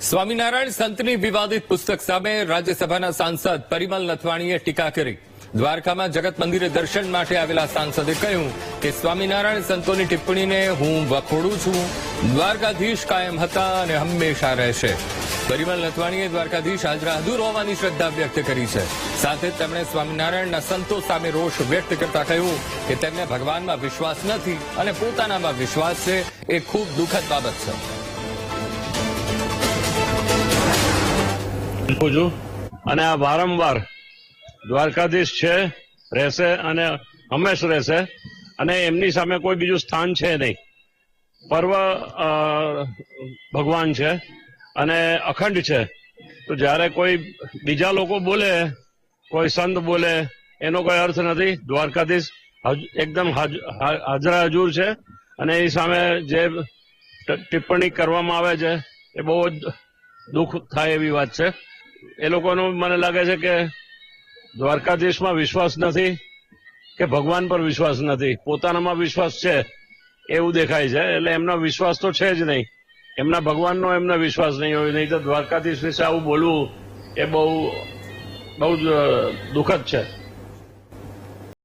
સ્વામિનારાયણ સંતની વિવાદિત પુસ્તક સામે રાજ્યસભાના સાંસદ પરિમલ નથવાણીએ ટીકા કરી. દ્વારકામાં જગત મંદિરે દર્શન માટે આવેલા સાંસદે કહ્યું કે, સ્વામિનારાયણ સંતોની ટિપ્પણીને હું વખોડું છું. દ્વારકાધીશ કાયમ હતા અને હંમેશા રહેશે. પરિમલ નથવાણીએ દ્વારકાધીશ હાજરા હજુર હોવાની શ્રદ્ધા વ્યક્ત કરી છે. સાથે તેમણે સ્વામિનારાયણના સંતો સામે રોષ વ્યક્ત કરતા કહ્યું કે, તેમને ભગવાનમાં વિશ્વાસ નથી અને પોતાનામાં વિશ્વાસ છે એ ખૂબ દુઃખદ બાબત છે. પૂછું. છું અને આ વારંવાર દ્વારકાધીશ છે, રહેશે અને હંમેશ રહેશે. અને એમની સામે કોઈ બીજું સ્થાન છે નહીં. પર્વ ભગવાન છે અને અખંડ છે. તો જ્યારે કોઈ બીજા લોકો બોલે, કોઈ સંત બોલે, એનો કોઈ અર્થ નથી. દ્વારકાધીશ એકદમ હાજ- હાજરા હજુર છે. અને એ સામે જે ટિપ્પણી કરવામાં આવે છે, એ બહુ જ દુઃખ થાય એવી વાત છે. એ લોકોનો મને લાગે છે કે દ્વારકાધીશમાં વિશ્વાસ નથી કે ભગવાન પર વિશ્વાસ નથી. પોતાનામાં વિશ્વાસ છે, એવું દેખાય છે. એટલે એમનો વિશ્વાસ તો છે જ નહીં. એમના ભગવાનનો એમને વિશ્વાસ નહીં હોય. નહીં તો દ્વારકાધીશ વિશે આવું બોલવું એ બહુ બહુ દુઃખદ છે.